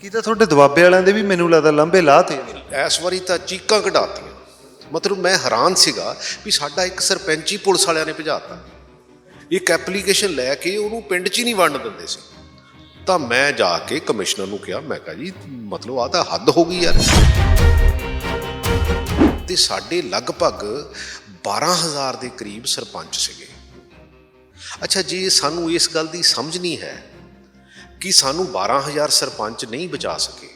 ਕੀ ਤਾਂ ਤੁਹਾਡੇ ਦੁਆਬੇ ਵਾਲਿਆਂ ਦੇ ਵੀ ਮੈਨੂੰ ਲੱਗਦਾ ਲੰਬੇ ਲਾਹ ਤੇ ਇਸ ਵਾਰੀ ਤਾਂ ਚੀਕਾਂ ਕਢਾਤੀਆਂ। ਮਤਲਬ ਮੈਂ ਹੈਰਾਨ ਸੀਗਾ ਵੀ ਸਾਡਾ ਇੱਕ ਸਰਪੰਚੀ ਪੁਲਿਸ ਵਾਲਿਆਂ ਨੇ ਭਜਾਤਾ। ਇੱਕ ਐਪਲੀਕੇਸ਼ਨ ਲੈ ਕੇ ਉਹਨੂੰ ਪਿੰਡ 'ਚ ਹੀ ਨਹੀਂ ਵੰਡ ਦਿੰਦੇ ਸੀ। ਤਾਂ ਮੈਂ ਜਾ ਕੇ ਕਮਿਸ਼ਨਰ ਨੂੰ ਕਿਹਾ, ਮੈਂ ਕਿਹਾ ਜੀ, ਮਤਲਬ ਆ ਤਾਂ ਹੱਦ ਹੋ ਗਈ ਯਾਰ। ਤੇ ਸਾਡੇ ਲਗਭਗ 12000 ਦੇ ਕਰੀਬ ਸਰਪੰਚ ਸੀਗੇ। ਅੱਛਾ, ਜੀ ਸਾਨੂੰ ਇਸ ਗੱਲ ਦੀ ਸਮਝ ਨਹੀਂ ਹੈ ਕਿ ਸਾਨੂੰ 12000 ਸਰਪੰਚ ਨਹੀਂ ਬਚਾ ਸਕੇ।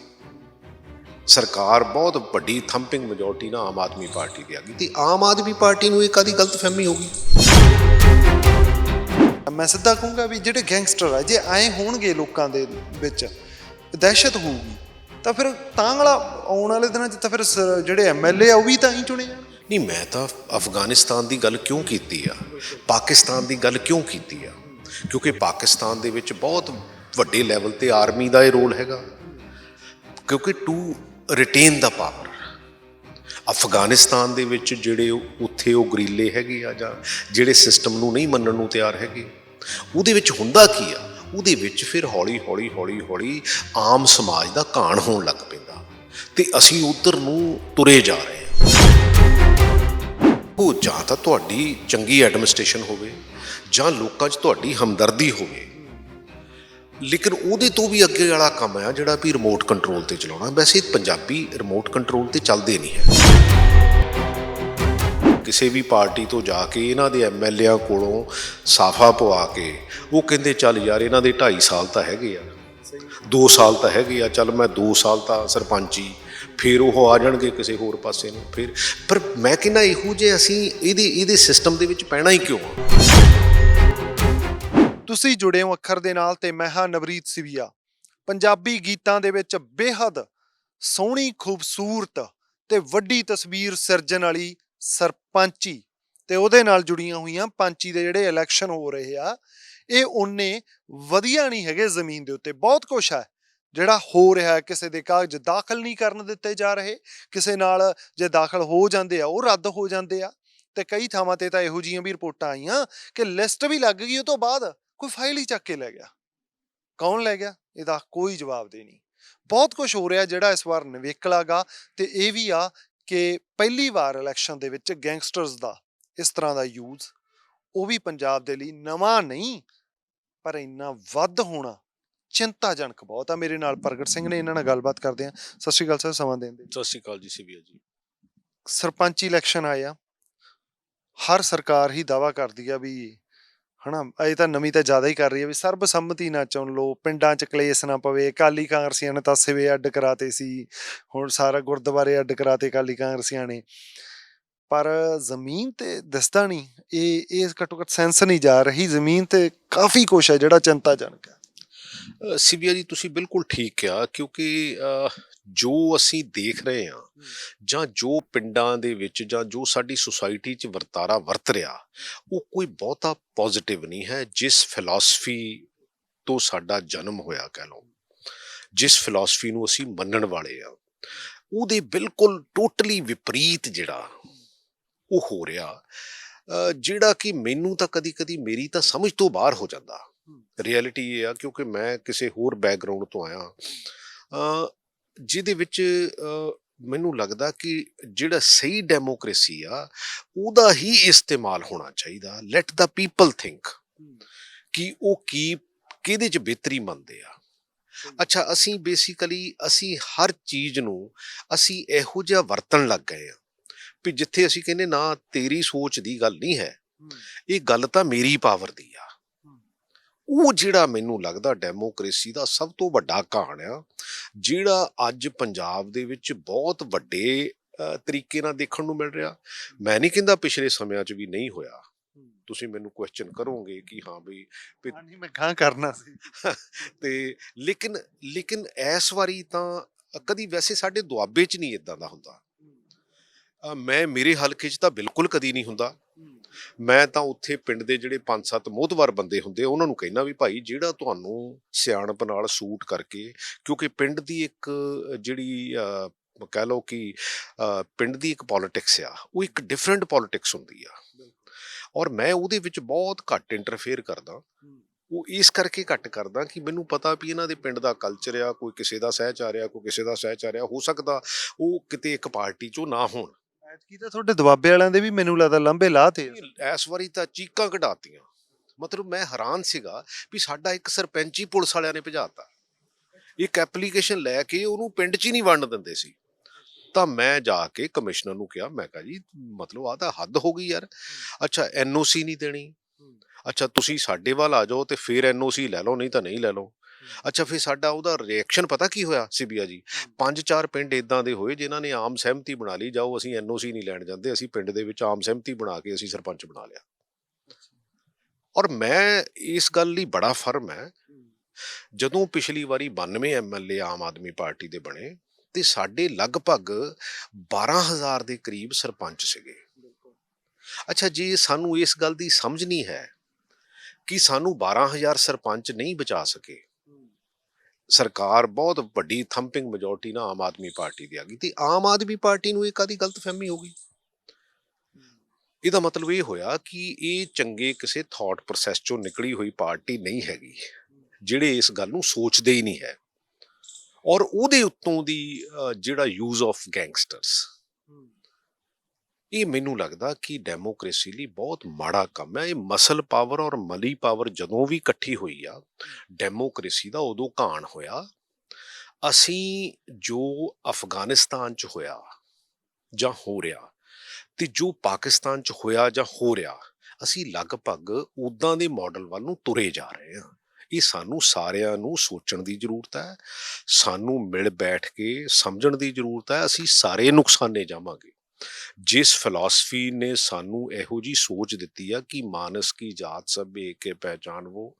ਸਰਕਾਰ ਬਹੁਤ ਵੱਡੀ ਥੰਪਿੰਗ ਮੈਜੋਰਟੀ ਨਾਲ ਆਮ ਆਦਮੀ ਪਾਰਟੀ ਦੀ ਆ ਗਈ ਤੇ ਆਮ ਆਦਮੀ ਪਾਰਟੀ ਨੂੰ ਇਹ ਕਾਦੀ ਗਲਤਫਹਿਮੀ ਹੋ ਗਈ ਮੈਂ ਸਿੱਧਾ ਕਹੂੰਗਾ ਵੀ ਜਿਹੜੇ ਗੈਂਗਸਟਰ ਆ, ਜੇ ਐ ਹੋਣਗੇ ਲੋਕਾਂ ਦੇ ਵਿੱਚ, ਦਹਿਸ਼ਤ ਹੋਊਗੀ, ਤਾਂ ਫਿਰ ਤਾਂ ਵਾਲਾ ਆਉਣ ਵਾਲੇ ਦਿਨਾਂ 'ਚ ਤਾਂ ਫਿਰ ਸ- ਜਿਹੜੇ ਐਮਐਲਏ ਆ, ਉਹ ਵੀ ਤਾਂ ਹੀ ਚੁਣੇ ਜਾਣ। ਨਹੀਂ, ਮੈਂ ਤਾਂ ਅਫਗਾਨਿਸਤਾਨ ਦੀ ਗੱਲ ਕਿਉਂ ਕੀਤੀ ਆ? ਪਾਕਿਸਤਾਨ ਦੀ ਗੱਲ ਕਿਉਂ ਕੀਤੀ ਆ? ਕਿਉਂਕਿ ਪਾਕਿਸਤਾਨ ਦੇ ਵਿੱਚ ਬਹੁਤ ਵੱਡੇ ਲੈਵਲ ਤੇ ਆਰਮੀ ਦਾ ਇਹ ਰੋਲ ਹੈਗਾ। ਕਿਉਂਕਿ to retain the power Afghanistan ਦੇ ਵਿੱਚ ਜਿਹੜੇ ਉੱਥੇ ਉਹ ਗਰੀਲੇ ਹੈਗੇ ਆ ਜਾਂ ਜਿਹੜੇ ਸਿਸਟਮ ਨੂੰ ਨਹੀਂ ਮੰਨਣ ਨੂੰ ਤਿਆਰ ਹੈਗੇ, ਉਹਦੇ ਵਿੱਚ ਹੁੰਦਾ ਕੀ ਆ? ਉਹਦੇ ਵਿੱਚ ਫਿਰ ਹੌਲੀ ਹੌਲੀ ਹੌਲੀ ਹੌਲੀ ਆਮ ਸਮਾਜ ਦਾ ਘਾਣ ਹੋਣ ਲੱਗ ਪੈਂਦਾ ਤੇ ਅਸੀਂ ਉਧਰ ਨੂੰ ਤੁਰੇ ਜਾ ਰਹੇ ਹਾਂ। ਉਹ ਜਾਂ ਤਾਂ ਤੁਹਾਡੀ ਚੰਗੀ ਐਡਮਿਨਿਸਟ੍ਰੇਸ਼ਨ ਹੋਵੇ ਜਾਂ ਲੋਕਾਂ 'ਚ ਤੁਹਾਡੀ ਹਮਦਰਦੀ ਹੋਵੇ। ਲੇਕਿਨ ਉਹਦੇ ਤੋਂ ਵੀ ਅੱਗੇ ਵਾਲਾ ਕੰਮ ਆ ਜਿਹੜਾ ਵੀ ਰਿਮੋਟ ਕੰਟਰੋਲ ਤੇ ਚਲਾਉਣਾ। ਵੈਸੇ ਪੰਜਾਬੀ ਰਿਮੋਟ ਕੰਟਰੋਲ ਤੇ ਚੱਲਦੇ ਨਹੀਂ ਹੈ। ਕਿਸੇ ਵੀ ਪਾਰਟੀ ਤੋਂ ਜਾ ਕੇ ਇਹਨਾਂ ਦੇ ਐਮਐਲਏਆਂ ਕੋਲੋਂ ਸਾਫਾ ਪਵਾ ਕੇ ਉਹ ਕਹਿੰਦੇ, ਚੱਲ ਯਾਰ, ਇਹਨਾਂ ਦੇ 2.5 ਸਾਲ ਤਾਂ ਹੈਗੇ ਆ। 2 ਸਾਲ ਤਾਂ ਹੈਗੇ ਆ। ਚੱਲ ਮੈਂ 2 ਸਾਲ ਤਾਂ ਸਰਪੰਚੀ। ਫਿਰ ਉਹ ਆ ਜਾਣਗੇ ਕਿਸੇ ਹੋਰ ਪਾਸੇ ਨੂੰ। ਫਿਰ, ਪਰ ਮੈਂ ਕਹਿੰਦਾ ਇਹੋ ਜੇ ਅਸੀਂ ਇਹਦੇ ਇਹਦੇ ਸਿਸਟਮ ਦੇ ਵਿੱਚ ਪੈਣਾ ਹੀ ਕਿਉਂ ਆ? ਤੁਸੀਂ ਜੁੜੇ ਹੋ ਅੱਖਰ ਦੇ ਨਾਲ ਤੇ ਮੈਂ ਹਾਂ ਨਵਰੀਤ ਸਿਵੀਆ। ਪੰਜਾਬੀ ਗੀਤਾਂ ਦੇ ਵਿੱਚ ਬੇਹੱਦ ਸੋਹਣੀ, ਖੂਬਸੂਰਤ ਤੇ ਵੱਡੀ ਤਸਵੀਰ ਸਿਰਜਣ ਵਾਲੀ ਸਰਪੰਚੀ ਤੇ ਉਹਦੇ ਨਾਲ ਜੁੜੀਆਂ ਹੋਈਆਂ ਪੰਚੀ ਦੇ ਜਿਹੜੇ ਇਲੈਕਸ਼ਨ ਹੋ ਰਹੇ ਆ, ਇਹ ਉਹਨੇ ਵਧੀਆ ਨਹੀਂ ਹੈਗੇ ਜ਼ਮੀਨ ਦੇ ਉੱਤੇ। ਬਹੁਤ ਕੁਝ ਹੈ ਜਿਹੜਾ ਹੋ ਰਿਹਾ ਕਿਸੇ ਦੇ ਕਾਗਜ਼ ਦਾਖਲ ਨਹੀਂ ਕਰਨ ਦਿੱਤੇ ਜਾ ਰਹੇ, ਕਿਸੇ ਨਾਲ ਜੇ ਦਾਖਲ ਹੋ ਜਾਂਦੇ ਆ, ਉਹ ਰੱਦ ਹੋ ਜਾਂਦੇ ਆ ਤੇ ਕਈ ਥਾਵਾਂ ਤੇ ਤਾਂ ਇਹੋ ਜਿਹੀਆਂ ਵੀ ਰਿਪੋਰਟਾਂ ਆਈਆਂ ਕਿ ਲਿਸਟ ਵੀ ਲੱਗ ਗਈ ਉਹ ਤੋਂ ਬਾਅਦ। ਕੋਈ ਫਾਈਲ ਹੀ ਚੱਕ ਕੇ ਲੈ ਗਿਆ। ਕੌਣ ਲੈ ਗਿਆ? ਇਹਦਾ ਕੋਈ ਜਵਾਬ ਦੇ ਨਹੀਂ। ਬਹੁਤ ਕੁਝ ਹੋ ਰਿਹਾ ਜਿਹੜਾ ਇਸ ਵਾਰ ਨਵੇਕਲਾਗਾ ਤੇ ਇਹ ਵੀ ਆ ਕਿ ਪਹਿਲੀ ਵਾਰ ਇਲੈਕਸ਼ਨ ਦੇ ਵਿੱਚ ਗੈਂਗਸਟਰਸ ਦਾ ਇਸ ਤਰ੍ਹਾਂ ਦਾ ਯੂਜ਼ ਉਹ ਵੀ ਪੰਜਾਬ ਦੇ ਲਈ ਨਵਾਂ ਨਹੀਂ ਪਰ ਇੰਨਾ ਵੱਧ ਹੋਣਾ ਚਿੰਤਾਜਨਕ ਬਹੁਤ ਆ ਮੇਰੇ ਨਾਲ। ਪ੍ਰਗਟ ਸਿੰਘ ਨੇ ਇਹਨਾਂ ਨਾਲ ਗੱਲਬਾਤ ਕਰਦੇ ਆ ਸਤਿ ਸ਼੍ਰੀ ਅਕਾਲ ਸਰ ਸਮਾਂ ਦੇਣ ਦੇ। ਸਤਿ ਸ਼੍ਰੀ ਅਕਾਲ ਜੀ ਸਿਵੀਆ ਜੀ। ਸਰਪੰਚੀ ਇਲੈਕਸ਼ਨ ਆਇਆ ਹਰ ਸਰਕਾਰ ਹੀ ਦਾਵਾ ਕਰਦੀ ਆ ਵੀ ਹਨਾ ਇਹ ਤਾਂ ਨਵੀਂ ਤਾਂ ਜ਼ਿਆਦਾ ਹੀ ਕਰ ਰਹੀ ਹੈ ਵੀ ਸਰਬਸੰਮਤੀ ਨਾ ਚੁਣ ਲਓ, ਪਿੰਡਾਂ 'ਚ ਕਲੇਸ਼ ਨਾ ਪਵੇ, ਅਕਾਲੀ ਕਾਂਗਰਸੀਆਂ ਨੇ ਤਾਂ ਸਿਵੇ ਅੱਡ ਕਰਾਤੇ ਸੀ, ਹੁਣ ਸਾਰਾ ਗੁਰਦੁਆਰੇ ਅੱਡ ਕਰਾਤੇ ਅਕਾਲੀ ਕਾਂਗਰਸੀਆਂ ਨੇ। ਪਰ ਜ਼ਮੀਨ ਤੇ ਦਿਸਦਾ ਨਹੀਂ, ਇਹ ਇਹ ਘੱਟੋ ਘੱਟ ਸੈਂਸ ਨਹੀਂ ਜਾ ਰਹੀ, ਜ਼ਮੀਨ ਤੇ ਕਾਫੀ ਕੁਛ ਹੈ ਜਿਹੜਾ ਚਿੰਤਾਜਨਕ ਹੈ। ਸਿਵੀਆ ਜੀ ਤੁਸੀਂ ਬਿਲਕੁਲ ਠੀਕ ਕਿਹਾ ਕਿਉਂਕਿ ਜੋ ਅਸੀਂ ਦੇਖ ਰਹੇ ਹਾਂ ਜਾਂ ਜੋ ਪਿੰਡਾਂ ਦੇ ਵਿੱਚ ਜਾਂ ਜੋ ਸਾਡੀ ਸੁਸਾਇਟੀ 'ਚ ਵਰਤਾਰਾ ਵਰਤ ਰਿਹਾ ਉਹ ਕੋਈ ਬਹੁਤਾ ਪੋਜ਼ਿਟਿਵ ਨਹੀਂ ਹੈ ਜਿਸ ਫਿਲਾਸਫੀ ਤੋਂ ਸਾਡਾ ਜਨਮ ਹੋਇਆ ਕਹਿ ਲਓ। ਜਿਸ ਫਿਲਾਸਫੀ ਨੂੰ ਅਸੀਂ ਮੰਨਣ ਵਾਲੇ ਆ ਉਹਦੇ ਬਿਲਕੁਲ ਟੋਟਲੀ ਵਿਪਰੀਤ ਜਿਹੜਾ ਉਹ ਹੋ ਰਿਹਾ। ਜਿਹੜਾ ਕਿ ਮੈਨੂੰ ਤਾਂ ਕਦੀ-ਕਦੀ ਮੇਰੀ ਤਾਂ ਸਮਝ ਤੋਂ ਬਾਹਰ ਹੋ ਜਾਂਦਾ। ਰਿਐਲਿਟੀ ਇਹ ਆ ਕਿਉਂਕਿ ਮੈਂ ਕਿਸੇ ਹੋਰ ਬੈਕਗ੍ਰਾਉਂਡ ਤੋਂ ਆਇਆ ਜਿਹਦੇ ਵਿੱਚ ਮੈਨੂੰ ਲੱਗਦਾ ਕਿ ਜਿਹੜਾ ਸਹੀ ਡੈਮੋਕ੍ਰੇਸੀ ਆ ਉਹਦਾ ਹੀ ਇਸਤੇਮਾਲ ਹੋਣਾ ਚਾਹੀਦਾ। ਲੈਟ ਦਾ ਪੀਪਲ ਥਿੰਕ ਕਿ ਉਹ ਕੀ ਕਿਹਦੇ ਚ ਬਿਹਤਰੀ ਮੰਨਦੇ ਆ। ਅੱਛਾ ਅਸੀਂ ਬੇਸਿਕਲੀ ਅਸੀਂ ਹਰ ਚੀਜ਼ ਨੂੰ ਅਸੀਂ ਇਹੋ ਜਿਹਾ ਵਰਤਣ ਲੱਗ ਗਏ ਆ ਵੀ ਜਿੱਥੇ ਅਸੀਂ ਕਹਿੰਦੇ ਨਾ ਤੇਰੀ ਸੋਚ ਦੀ ਗੱਲ ਨਹੀਂ ਹੈ। ਇਹ ਗੱਲ ਤਾਂ ਮੇਰੀ ਪਾਵਰ ਦੀ ਉਹ ਜਿਹੜਾ ਮੈਨੂੰ ਲੱਗਦਾ ਡੈਮੋਕ੍ਰੇਸੀ ਦਾ ਸਭ ਤੋਂ ਵੱਡਾ ਕਹਾਣ ਆ ਜਿਹੜਾ ਅੱਜ ਪੰਜਾਬ ਦੇ ਵਿੱਚ ਬਹੁਤ ਵੱਡੇ ਤਰੀਕੇ ਨਾਲ ਦੇਖਣ ਨੂੰ ਮਿਲ ਰਿਹਾ। ਮੈਂ ਨਹੀਂ ਕਹਿੰਦਾ ਪਿਛਲੇ ਸਮਿਆਂ 'ਚ ਵੀ ਨਹੀਂ ਹੋਇਆ। ਤੁਸੀਂ ਮੈਨੂੰ ਕੁਐਸਚਨ ਕਰੋਗੇ ਕਿ ਹਾਂ ਵੀ ਨਹੀਂ ਮੈਂ ਗਾਂ ਕਰਨਾ ਸੀ। ਤੇ ਲੇਕਿਨ ਲੇਕਿਨ ਇਸ ਵਾਰੀ ਤਾਂ ਕਦੀ ਵੈਸੇ ਸਾਡੇ ਦੁਆਬੇ 'ਚ ਨਹੀਂ ਇਦਾਂ ਦਾ ਹੁੰਦਾ। ਮੈਂ ਮੇਰੇ ਹਲਕੇ 'ਚ ਤਾਂ ਬਿਲਕੁਲ ਕਦੀ ਨਹੀਂ ਹੁੰਦਾ। ਮੈਂ ਤਾਂ ਉੱਥੇ ਪਿੰਡ ਦੇ ਜਿਹੜੇ ਪੰਜ ਸੱਤ ਮੋਹਤਵਰ ਬੰਦੇ ਹੁੰਦੇ ਉਹਨਾਂ ਨੂੰ ਕਹਿਣਾ ਵੀ ਭਾਈ ਜਿਹੜਾ ਤੁਹਾਨੂੰ ਸਿਆਣਪ ਨਾਲ ਸੂਟ ਕਰਕੇ ਕਿਉਂਕਿ ਪਿੰਡ ਦੀ ਇੱਕ ਜਿਹੜੀ ਕਹਿ ਲਓ ਕਿ ਪਿੰਡ ਦੀ ਇੱਕ ਪੋਲਿਟਿਕਸ ਆ ਉਹ ਇੱਕ ਡਿਫਰੈਂਟ ਪੋਲਿਟਿਕਸ ਹੁੰਦੀ ਆ। ਔਰ ਮੈਂ ਉਹਦੇ ਵਿੱਚ ਬਹੁਤ ਘੱਟ ਇੰਟਰਫੇਅਰ ਕਰਦਾ। ਉਹ ਇਸ ਕਰਕੇ ਘੱਟ ਕਰਦਾ ਕਿ ਮੈਨੂੰ ਪਤਾ ਵੀ ਇਹਨਾਂ ਦੇ ਪਿੰਡ ਦਾ ਕਲਚਰ ਆ ਕੋਈ ਕਿਸੇ ਦਾ ਸਹਿਚਾਰ ਆ ਕੋਈ ਕਿਸੇ ਦਾ ਸਹਿਚਾਰ ਆ ਹੋ ਸਕਦਾ ਉਹ ਕਿਤੇ ਇੱਕ ਪਾਰਟੀ ਚੋਂ ਨਾ ਹੋਣ। ਐਤਕੀ ਤਾਂ ਤੁਹਾਡੇ ਦਬਾਬੇ ਵਾਲਿਆਂ ਦੇ ਵੀ ਮੈਨੂੰ ਲੱਗਦਾ ਲੰਬੇ ਲਾਹ ਤੇ ਇਸ ਵਾਰੀ ਤਾਂ ਚੀਕਾਂ ਕਢਾਤੀਆਂ। ਮਤਲਬ ਮੈਂ ਹੈਰਾਨ ਸੀਗਾ ਵੀ ਸਾਡਾ ਇੱਕ ਸਰਪੰਚੀ ਪੁਲਿਸ ਵਾਲਿਆਂ ਨੇ ਭਜਾਤਾ। ਇੱਕ ਐਪਲੀਕੇਸ਼ਨ ਲੈ ਕੇ ਉਹਨੂੰ ਪਿੰਡ 'ਚ ਹੀ ਨਹੀਂ ਵੰਡ ਦਿੰਦੇ ਸੀ। ਤਾਂ ਮੈਂ ਜਾ ਕੇ ਕਮਿਸ਼ਨਰ ਨੂੰ ਕਿਹਾ, ਮੈਂ ਕਿਹਾ ਜੀ, ਮਤਲਬ ਆ ਤਾਂ ਹੱਦ ਹੋ ਗਈ ਯਾਰ। ਅੱਛਾ ਐਨਓਸੀ ਨਹੀਂ ਦੇਣੀ। ਅੱਛਾ, ਤੁਸੀਂ ਸਾਡੇ ਵੱਲ ਆ ਜਾਓ ਤੇ ਫਿਰ ਐਨਓਸੀ ਲੈ ਲਓ, ਨਹੀਂ ਤਾਂ ਨਹੀਂ ਲੈ ਲਓ। ਅੱਛਾ ਫਿਰ ਸਾਡਾ ਉਹਦਾ ਰਿਐਕਸ਼ਨ ਪਤਾ ਕੀ ਹੋਇਆ ਸਿਬੀਆ ਜੀ? ਪੰਜ ਚਾਰ ਪਿੰਡ ਇਦਾਂ ਦੇ ਹੋਏ ਜਿਨ੍ਹਾਂ ਨੇ ਆਮ ਸਹਿਮਤੀ ਬਣਾ ਲਈ ਜਾਓ ਅਸੀਂ ਐਨਓਸੀ ਨਹੀਂ ਲੈਣ ਜਾਂਦੇ ਅਸੀਂ ਪਿੰਡ ਦੇ ਵਿੱਚ ਆਮ ਸਹਿਮਤੀ ਬਣਾ ਕੇ ਅਸੀਂ ਸਰਪੰਚ ਬਣਾ ਲਿਆ। ਔਰ ਮੈਂ ਇਸ ਗੱਲ ਲਈ ਬੜਾ ਫਰਮ ਹੈ ਜਦੋਂ ਪਿਛਲੀ ਵਾਰੀ 92 ਐਮਐਲਏ ਆਮ ਆਦਮੀ ਪਾਰਟੀ ਦੇ ਬਣੇ ਤੇ ਸਾਡੇ ਲਗਭਗ 12000 ਦੇ ਕਰੀਬ ਸਰਪੰਚ ਸੀਗੇ। ਅੱਛਾ ਜੀ ਸਾਨੂੰ ਇਸ ਗੱਲ ਦੀ ਸਮਝ ਨਹੀਂ ਹੈ ਕਿ ਸਾਨੂੰ 12000 ਸਰਪੰਚ ਨਹੀਂ ਬਚਾ ਸਕੇ ਸਰਕਾਰ ਬਹੁਤ ਵੱਡੀ ਥੰਪਿੰਗ ਮੈਜੋਰਟੀ ਨਾਲ ਆਮ ਆਦਮੀ ਪਾਰਟੀ ਦੀ ਆ ਗਈ। ਤੇ ਆਮ ਆਦਮੀ ਪਾਰਟੀ ਨੂੰ ਇਹ ਕਾਦੀ ਗਲਤਫਹਿਮੀ ਹੋ ਗਈ? ਇਹਦਾ ਮਤਲਬ ਇਹ ਹੋਇਆ ਕਿ ਇਹ ਚੰਗੇ ਕਿਸੇ ਥਾਟ ਪ੍ਰੋਸੈਸ ਚੋਂ ਨਿਕਲੀ ਹੋਈ ਪਾਰਟੀ ਨਹੀਂ ਹੈਗੀ, ਜਿਹੜੇ ਇਸ ਗੱਲ ਨੂੰ ਸੋਚਦੇ ਹੀ ਨਹੀਂ ਹੈ। ਔਰ ਉਹਦੇ ਉੱਤੋਂ ਦੀ ਜਿਹੜਾ ਯੂਜ਼ ਆਫ ਗੈਂਗਸਟਰਸ ਇਹ ਮੈਨੂੰ ਲੱਗਦਾ ਕਿ ਡੈਮੋਕ੍ਰੇਸੀ ਲਈ ਬਹੁਤ ਮਾੜਾ ਕੰਮ ਹੈ। ਇਹ ਮਸਲ ਪਾਵਰ ਔਰ ਮਲੀ ਪਾਵਰ ਜਦੋਂ ਵੀ ਇਕੱਠੀ ਹੋਈ ਆ, ਡੈਮੋਕ੍ਰੇਸੀ ਦਾ ਉਦੋਂ ਘਾਣ ਹੋਇਆ। ਅਸੀਂ ਜੋ ਅਫਗਾਨਿਸਤਾਨ ਚ ਹੋਇਆ ਜਾਂ ਹੋ ਰਿਹਾ ਤੇ ਜੋ ਪਾਕਿਸਤਾਨ ਚ ਹੋਇਆ ਜਾਂ ਹੋ ਰਿਹਾ, ਅਸੀਂ ਲਗਭਗ ਉਦਾਂ ਦੇ ਮਾਡਲ ਵੱਲ ਨੂੰ ਤੁਰੇ ਜਾ ਰਹੇ ਹਾਂ। ਇਹ ਸਾਨੂੰ ਸਾਰਿਆਂ ਨੂੰ ਸੋਚਣ ਦੀ ਜ਼ਰੂਰਤ ਹੈ, ਸਾਨੂੰ ਮਿਲ ਬੈਠ ਕੇ ਸਮਝਣ ਦੀ ਜ਼ਰੂਰਤ ਹੈ, ਅਸੀਂ ਸਾਰੇ ਨੁਕਸਾਨੇ ਜਾਵਾਂਗੇ। ਜਿਸ ਫਿਲਾਸਫੀ ਨੇ ਸਾਨੂੰ ਇਹੋ ਜੀ ਸੋਚ ਦਿੱਤੀ ਆ ਕਿ ਮਾਨਸ ਕੀ ਜਾਤ ਸਭ ਏਕ ਕੇ ਪਹਿਚਾਨਵੋ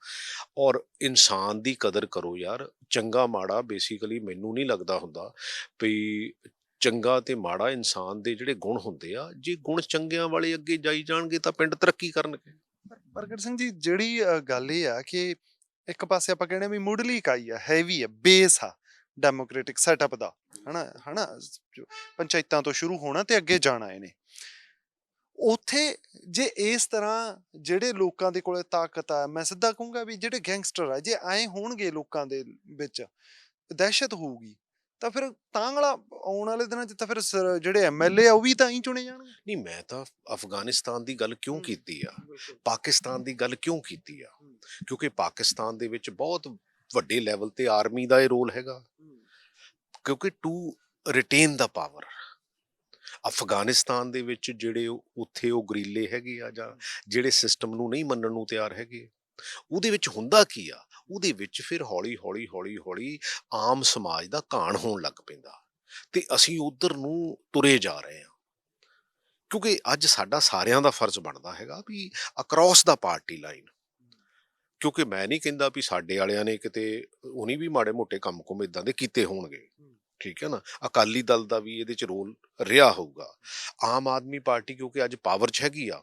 ਔਰ ਇਨਸਾਨ ਦੀ ਕਦਰ ਕਰੋ ਯਾਰ। ਚੰਗਾ ਮਾੜਾ ਬੇਸਿਕਲੀ ਮੈਨੂੰ ਨਹੀਂ ਲੱਗਦਾ ਹੁੰਦਾ ਵੀ ਚੰਗਾ ਤੇ ਮਾੜਾ ਇਨਸਾਨ ਦੇ ਜਿਹੜੇ ਗੁਣ ਹੁੰਦੇ ਆ, ਜੇ ਗੁਣ ਚੰਗਿਆਂ ਵਾਲੇ ਅੱਗੇ ਜਾਈ ਜਾਣਗੇ ਤਾਂ ਪਿੰਡ ਤਰੱਕੀ ਕਰਨਗੇ। ਪ੍ਰਗਟ ਸਿੰਘ ਜੀ, ਜਿਹੜੀ ਗੱਲ ਇਹ ਆ ਕਿ ਇੱਕ ਪਾਸੇ ਆਪਾਂ ਕਹਿੰਦੇ ਵੀ ਮੁੱਢਲੀ ਇਕਾਈ ਆ ਹੈਵੀ ਆ ਬੇਸ ਆ। ਡੈਮੋਕ੍ਰੈਟਿਕ ਸੈਟਅਪ ਦਾ ਹਨਾ ਹਨਾ ਪੰਚਾਇਤਾਂ ਤੋਂ ਸ਼ੁਰੂ ਹੋਣਾ ਤੇ ਅੱਗੇ ਜਾਣਾ ਇਹਨੇ। ਉਥੇ ਜੇ ਇਸ ਤਰ੍ਹਾਂ ਜਿਹੜੇ ਲੋਕਾਂ ਦੇ ਕੋਲੇ ਤਾਕਤ ਆ ਮੈਂ ਸਿੱਧਾ ਕਹੂੰਗਾ ਵੀ ਜਿਹੜੇ ਗੈਂਗਸਟਰ ਆ ਜੇ ਐ ਹੋਣਗੇ ਲੋਕਾਂ ਦੇ ਵਿੱਚ ਦਹਿਸ਼ਤ ਹੋਊਗੀ ਤਾਂ ਫਿਰ ਤਾਂਗਲਾ ਆਉਣ ਵਾਲੇ ਦਿਨਾਂ 'ਚ ਤਾਂ ਫਿਰ ਜਿਹੜੇ ਐਮਐਲਏ ਆ ਉਹ ਵੀ ਤਾਂ ਹੀ ਚੁਣੇ ਜਾਣਗੇ। ਨਹੀਂ ਮੈਂ ਤਾਂ ਅਫਗਾਨਿਸਤਾਨ ਦੀ ਗੱਲ ਕਿਉਂ। ਕੀਤੀ ਆ? ਪਾਕਿਸਤਾਨ ਦੀ ਗੱਲ ਕਿਉਂ ਕੀਤੀ ਆ? ਕਿਉਂਕਿ ਪਾਕਿਸਤਾਨ ਦੇ ਵਿੱਚ ਬਹੁਤ ਵੱਡੇ ਲੈਵਲ ਤੇ ਆਰਮੀ ਦਾ ਇਹ ਰੋਲ ਹੈਗਾ। ਕਿਉਂਕਿ to retain the power Afghanistan ਦੇ ਵਿੱਚ ਜਿਹੜੇ ਉੱਥੇ ਉਹ ਗਰੀਲੇ ਹੈਗੇ ਆ ਜਾਂ ਜਿਹੜੇ ਸਿਸਟਮ ਨੂੰ ਨਹੀਂ ਮੰਨਣ ਨੂੰ ਤਿਆਰ ਹੈਗੇ ਉਹਦੇ ਵਿੱਚ ਹੁੰਦਾ ਕੀ ਆ? ਉਹਦੇ ਵਿੱਚ ਫਿਰ ਹੌਲੀ ਹੌਲੀ ਹੌਲੀ ਹੌਲੀ ਆਮ ਸਮਾਜ ਦਾ ਘਾਣ ਹੋਣ ਲੱਗ ਪੈਂਦਾ ਤੇ ਅਸੀਂ ਉਧਰ ਨੂੰ ਤੁਰੇ ਜਾ ਰਹੇ ਹਾਂ। ਕਿਉਂਕਿ ਅੱਜ ਸਾਡਾ ਸਾਰਿਆਂ ਦਾ ਫਰਜ਼ ਬਣਦਾ ਹੈਗਾ ਵੀ ਅਕ੍ਰੋਸ ਦਾ ਪਾਰਟੀ ਲਾਈਨ ਕਿਉਂਕਿ ਮੈਂ ਨਹੀਂ ਕਹਿੰਦਾ ਵੀ ਸਾਡੇ ਵਾਲਿਆਂ ਨੇ ਕਿਤੇ ਉਨੀ ਵੀ ਮਾੜੇ ਮੋਟੇ ਕੰਮ ਕੁਮ ਇਦਾਂ ਦੇ ਕੀਤੇ ਹੋਣਗੇ। ਠੀਕ ਹੈ ਨਾ? ਅਕਾਲੀ ਦਲ ਦਾ ਵੀ ਇਹਦੇ ਚ ਰੋਲ ਰਿਹਾ ਹੋਊਗਾ। ਆਮ ਆਦਮੀ ਪਾਰਟੀ ਕਿਉਂਕਿ ਅੱਜ ਪਾਵਰ 'ਚ ਹੈਗੀ ਆ।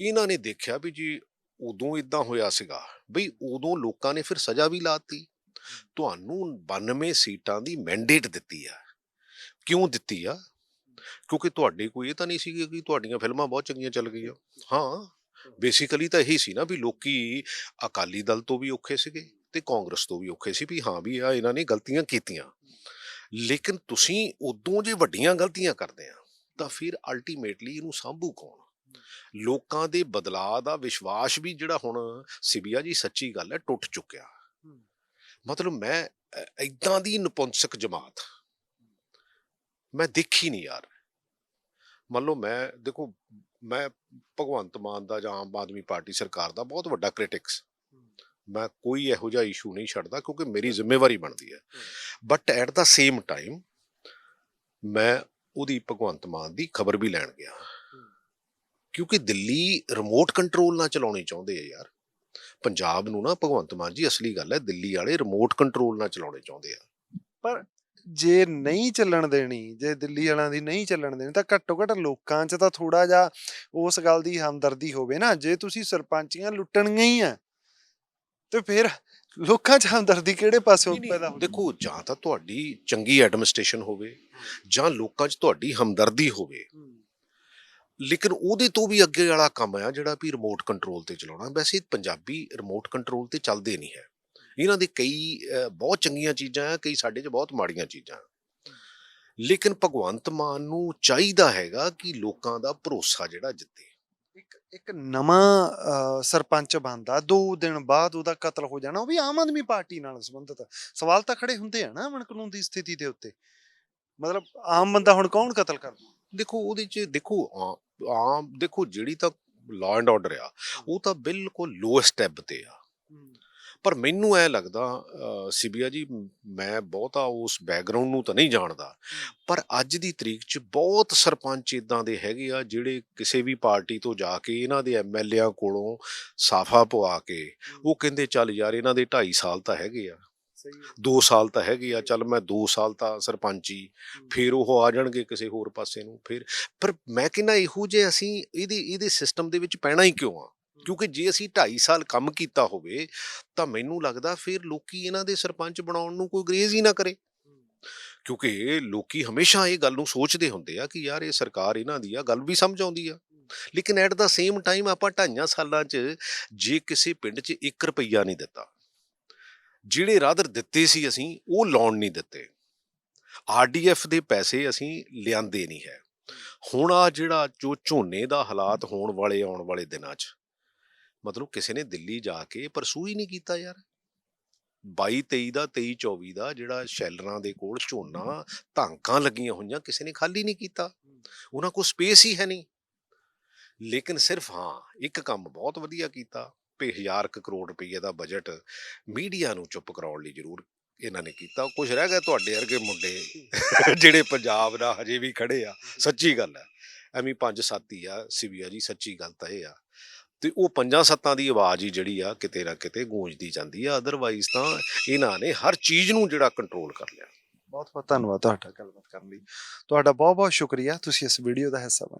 ਇਹਨਾਂ ਨੇ ਦੇਖਿਆ ਵੀ ਜੀ ਉਦੋਂ ਇਦਾਂ ਹੋਇਆ ਸੀਗਾ ਬਈ ਉਦੋਂ ਲੋਕਾਂ ਨੇ ਫਿਰ ਸਜ਼ਾ ਵੀ ਲਾਤੀ। ਤੁਹਾਨੂੰ 92 ਸੀਟਾਂ ਦੀ ਮੈਂਡੇਟ ਦਿੱਤੀ ਆ। ਕਿਉਂ ਦਿੱਤੀ ਆ? ਕਿਉਂਕਿ ਤੁਹਾਡੇ ਕੋਈ ਇਹ ਤਾਂ ਨਹੀਂ ਸੀ ਕਿ ਤੁਹਾਡੀਆਂ ਫਿਲਮਾਂ ਬਹੁਤ ਚੰਗੀਆਂ ਚੱਲ ਗਈਆਂ। ਹਾਂ। ਬੇਸਿਕਲੀ ਤਾਂ ਇਹੀ ਸੀ ਨਾ ਵੀ ਲੋਕੀ ਅਕਾਲੀ ਦਲ ਤੋਂ ਵੀ ਔਖੇ ਸੀਗੇ ਤੇ ਕਾਂਗਰਸ ਤੋਂ ਵੀ ਔਖੇ ਸੀ ਵੀ ਹਾਂ ਵੀ ਆ ਇਹਨਾਂ ਨੇ ਗਲਤੀਆਂ ਕੀਤੀਆਂ। ਲੇਕਿਨ ਤੁਸੀਂ ਉਦੋਂ ਜੇ ਵੱਡੀਆਂ ਗਲਤੀਆਂ ਕਰਦੇ ਆ ਤਾਂ ਫਿਰ ਅਲਟੀਮੇਟਲੀ ਇਹਨੂੰ ਸਾਂਭੂ ਕੌਣ? ਲੋਕਾਂ ਦੇ ਬਦਲਾਅ ਦਾ ਵਿਸ਼ਵਾਸ ਵੀ ਜਿਹੜਾ ਹੁਣ ਸਿਬੀਆ ਜੀ ਸੱਚੀ ਗੱਲ ਹੈ ਟੁੱਟ ਚੁੱਕਿਆ। ਮਤਲਬ ਮੈਂ ਇਦਾਂ ਦੀ ਨਪੁੰਸਕ ਜਮਾਤ ਮੈਂ ਦੇਖੀ ਨਹੀਂ ਯਾਰ। ਮੰਨ ਲਓ ਮੈਂ ਦੇਖੋ ਮੈਂ ਭਗਵੰਤ ਮਾਨ ਦਾ ਜਾਂ ਆਮ ਆਦਮੀ ਪਾਰਟੀ ਸਰਕਾਰ ਦਾ ਬਹੁਤ ਵੱਡਾ ਕ੍ਰਿਟਿਕਸ ਮੈਂ ਕੋਈ ਇਹੋ ਜਿਹਾ ਇਸ਼ੂ ਨਹੀਂ ਛੱਡਦਾ ਕਿਉਂਕਿ ਮੇਰੀ ਜ਼ਿੰਮੇਵਾਰੀ ਬਣਦੀ ਹੈ। But at the same time ਮੈਂ ਉਹਦੀ ਭਗਵੰਤ ਮਾਨ ਦੀ ਖਬਰ ਵੀ ਲੈਣ ਗਿਆ। ਕਿਉਂਕਿ ਦਿੱਲੀ ਰਿਮੋਟ ਕੰਟਰੋਲ ਨਾਲ ਚਲਾਉਣੀ ਚਾਹੁੰਦੇ ਆ ਯਾਰ। ਪੰਜਾਬ ਨੂੰ ਨਾ ਭਗਵੰਤ ਮਾਨ ਜੀ ਅਸਲੀ ਗੱਲ ਹੈ ਦਿੱਲੀ ਵਾਲੇ ਰਿਮੋਟ ਕੰਟਰੋਲ ਨਾਲ ਚਲਾਉਣੇ ਚਾਹੁੰਦੇ ਆ। ਜੇ ਨਹੀਂ ਚੱਲਣ ਦੇਣੀ ਜੇ ਦਿੱਲੀ ਵਾਲਿਆਂ ਦੀ ਨਹੀਂ ਚੱਲਣ ਦੇਣੀ ਤਾਂ ਘੱਟੋ ਘੱਟ ਲੋਕਾਂ 'ਚ ਤਾਂ ਥੋੜਾ ਜਿਹਾ ਉਸ ਗੱਲ ਦੀ ਹਮਦਰਦੀ ਹੋਵੇ ਨਾ ਜੇ ਤੁਸੀਂ ਸਰਪੰਚੀਆਂ ਲੁੱਟਣੀਆਂ ਹੀ ਆ ਤੇ ਫਿਰ ਲੋਕਾਂ 'ਚ ਹਮਦਰਦੀ ਕਿਹੜੇ ਪਾਸਿਓਂ ਨਹੀਂ, ਨਹੀਂ, ਪੈਦਾ ਹੋਵੇ ਦੇਖੋ ਜਾਂ ਤਾਂ ਤੁਹਾਡੀ ਚੰਗੀ ਐਡਮਿਨਿਸਟ੍ਰੇਸ਼ਨ ਹੋਵੇ ਜਾਂ ਲੋਕਾਂ 'ਚ ਤੁਹਾਡੀ ਹਮਦਰਦੀ ਹੋਵੇ। ਲੇਕਿਨ ਉਹਦੇ ਤੋਂ ਵੀ ਅੱਗੇ ਵਾਲਾ ਕੰਮ ਆ ਜਿਹੜਾ ਵੀ ਰਿਮੋਟ ਕੰਟਰੋਲ ਤੇ ਚਲਾਉਣਾ। ਵੈਸੇ ਪੰਜਾਬੀ ਰਿਮੋਟ ਕੰਟਰੋਲ ਤੇ ਚੱਲਦੇ ਨਹੀਂ ਹੈ। ਇਹਨਾਂ ਦੇ ਕਈ ਬਹੁਤ ਚੰਗੀਆਂ ਚੀਜ਼ਾਂ ਆ ਕਈ ਸਾਡੇ 'ਚ ਬਹੁਤ ਮਾੜੀਆਂ ਚੀਜ਼ਾਂ ਲੇਕਿਨ ਭਗਵੰਤ ਮਾਨ ਨੂੰ ਚਾਹੀਦਾ ਹੈਗਾ ਕਿ ਲੋਕਾਂ ਦਾ ਭਰੋਸਾ ਜਿਹੜਾ ਜਿੱਤੇ। ਇੱਕ ਇੱਕ ਨਵਾਂ ਸਰਪੰਚ ਬਣਦਾ ਦੋ ਦਿਨ ਬਾਅਦ ਉਹਦਾ ਕਤਲ ਹੋ ਜਾਣਾ ਉਹ ਵੀ ਆਮ ਆਦਮੀ ਪਾਰਟੀ ਨਾਲ ਸੰਬੰਧਿਤ ਸਵਾਲ ਤਾਂ ਖੜੇ ਹੁੰਦੇ ਆ ਨਾ ਅਮਨ ਕਾਨੂੰਨ ਦੀ ਸਥਿਤੀ ਦੇ ਉੱਤੇ। ਮਤਲਬ ਆਮ ਬੰਦਾ ਹੁਣ ਕੌਣ ਕਤਲ ਕਰਦਾ? ਦੇਖੋ ਉਹਦੇ 'ਚ ਦੇਖੋ ਆਮ ਦੇਖੋ ਜਿਹੜੀ ਤਾਂ ਲਾਅ ਐਂਡ ਆਰਡਰ ਆ ਉਹ ਤਾਂ ਬਿਲਕੁਲ ਲੋਐਸਟ ਟੈਬ ਤੇ ਆ। ਪਰ ਮੈਨੂੰ ਐ ਲੱਗਦਾ ਸਿਬੀਆ ਜੀ ਮ- ਬਹੁਤਾ ਉਸ ਬੈਕਗ੍ਰਾਉਂਡ ਨੂੰ ਤਾਂ ਨਹੀਂ ਜਾਣਦਾ। ਪਰ ਅੱਜ ਦੀ ਤਰੀਕ 'ਚ ਬਹੁਤ ਸਰਪੰਚ ਇਦਾਂ ਦੇ ਹੈਗੇ ਆ ਜਿਹੜੇ ਕਿਸੇ ਵੀ ਪਾਰਟੀ ਤੋਂ ਜਾ ਕੇ ਇਹਨਾਂ ਦੇ ਐਮਐਲਏਆਂ ਕੋਲੋਂ ਸਾਫਾ ਪਵਾ ਕੇ ਉਹ ਕਹਿੰਦੇ ਚੱਲ ਯਾਰ ਇਹਨਾਂ ਦੇ 2.5 ਸਾਲ ਤਾਂ ਹੈਗੇ ਆ। ਸਹੀ 2 ਸਾਲ ਤਾਂ ਹੈਗੇ ਆ ਚੱਲ ਮੈਂ 2 ਸਾਲ ਤਾਂ ਸਰਪੰਚੀ ਫਿਰ ਉਹ ਆ ਜਾਣਗੇ ਕਿਸੇ ਹੋਰ ਪਾਸੇ ਨੂੰ। ਫਿਰ ਪਰ ਮੈਂ ਕਹਿੰਦਾ ਇਹੋ ਜੇ ਅਸੀਂ ਇਹਦੇ ਇਹਦੇ ਸਿਸਟਮ ਦੇ ਵਿੱਚ ਪੈਣਾ ਹੀ ਕਿਉਂ ਆ? ਕਿਉਂਕਿ ਜੇ ਅਸੀਂ 2.5 ਸਾਲ ਕੰਮ ਕੀਤਾ ਹੋਵੇ, ਤਾਂ ਮੈਨੂੰ ਲੱਗਦਾ ਫਿਰ ਲੋਕੀ ਇਹਨਾਂ ਦੇ ਸਰਪੰਚ ਬਣਾਉਣ ਨੂੰ ਕੋਈ ਗਰੇਜ਼ ਹੀ ਨਾ ਕਰੇ। ਕਿਉਂਕਿ ਇਹ ਲੋਕੀ ਹਮੇਸ਼ਾ ਇਹ ਗੱਲ ਨੂੰ ਸੋਚਦੇ ਹੁੰਦੇ ਆ ਕਿ ਯਾਰ ਇਹ ਸਰਕਾਰ ਇਹਨਾਂ ਦੀ ਆ, ਗੱਲ ਵੀ ਸਮਝ ਆਉਂਦੀ ਆ। ਲੇਕਿਨ ਐਟ ਦਾ ਸੇਮ ਟਾਈਮ ਆਪਾਂ ਢਾਈਆਂ ਸਾਲਾਂ 'ਚ ਜੇ ਕਿਸੇ ਪਿੰਡ 'ਚ 1 ਰੁਪਈਆ ਨਹੀਂ ਦਿੱਤਾ, ਜਿਹੜੇ ਰਾਦਰ ਦਿੱਤੇ ਸੀ ਅਸੀਂ, ਉਹ ਲਾਉਣ ਨਹੀਂ ਦਿੱਤੇ। ਆਰਡੀਐਫ ਦੇ ਪੈਸੇ ਅਸੀਂ ਲਿਆਂਦੇ ਨਹੀਂ ਹੈ। ਹੁਣ ਆ ਜਿਹੜਾ ਜੋ ਝੋਨੇ ਦਾ ਹਾਲਾਤ ਹੋਣ ਵਾਲੇ ਆਉਣ ਵਾਲੇ ਦਿਨਾਂ 'ਚ ਮਤਲਬ ਕਿਸੇ ਨੇ ਦਿੱਲੀ ਜਾ ਕੇ ਪਰਸੂ ਹੀ ਨਹੀਂ ਕੀਤਾ ਯਾਰ। 22 23 ਦਾ 23 24 ਦਾ ਜਿਹੜਾ ਸ਼ੈਲਰਾਂ ਦੇ ਕੋਲ ਝੋਨਾ, ਧਾਂਕਾਂ ਲੱਗੀਆਂ ਹੋਈਆਂ, ਕਿਸੇ ਨੇ ਖਾਲੀ ਨਹੀਂ ਕੀਤਾ। ਉਹਨਾਂ ਕੋਲ ਸਪੇਸ ਹੀ ਹੈ ਨਹੀਂ। ਲੇਕਿਨ ਸਿਰਫ ਹਾਂ, ਇੱਕ ਕੰਮ ਬਹੁਤ ਵਧੀਆ ਕੀਤਾ। ਵੀ ਹਜ਼ਾਰ ਕੁ ਕਰੋੜ ਰੁਪਏ ਦਾ ਬਜਟ ਮੀਡੀਆ ਨੂੰ ਚੁੱਪ ਕਰਾਉਣ ਲਈ ਜ਼ਰੂਰ ਇਹਨਾਂ ਨੇ ਕੀਤਾ। ਕੁਝ ਰਹਿ ਗਿਆ ਤੁਹਾਡੇ ਵਰਗੇ ਮੁੰਡੇ, ਜਿਹੜੇ ਪੰਜਾਬ ਦਾ ਹਜੇ ਵੀ ਖੜੇ ਆ। ਸੱਚੀ ਗੱਲ ਹੈ। ਐਵੇਂ ਪੰਜ ਸਾਥੀ ਆ। ਸਿਵਿਆ ਜੀ, ਸੱਚੀ ਗੱਲ ਤਾਂ ਇਹ ਆ। ਤੇ ਉਹ ਪੰਜਾਂ ਸੱਤਾਂ ਦੀ ਆਵਾਜ਼ ਹੀ ਜਿਹੜੀ ਆ ਕਿਤੇ ਨਾ ਕਿਤੇ ਗੂੰਜਦੀ ਜਾਂਦੀ ਆ। ਅਦਰਵਾਈਜ਼ ਤਾਂ ਇਹਨਾਂ ਨੇ ਹਰ ਚੀਜ਼ ਨੂੰ ਜਿਹੜਾ ਕੰਟਰੋਲ ਕਰ ਲਿਆ। ਬਹੁਤ ਬਹੁਤ ਧੰਨਵਾਦ ਤੁਹਾਡਾ ਗੱਲਬਾਤ ਕਰਨ ਲਈ। ਤੁਹਾਡਾ ਬਹੁਤ ਬਹੁਤ ਸ਼ੁਕਰੀਆ। ਤੁਸੀਂ ਇਸ ਵੀਡੀਓ ਦਾ ਹਿੱਸਾ ਬਣੇ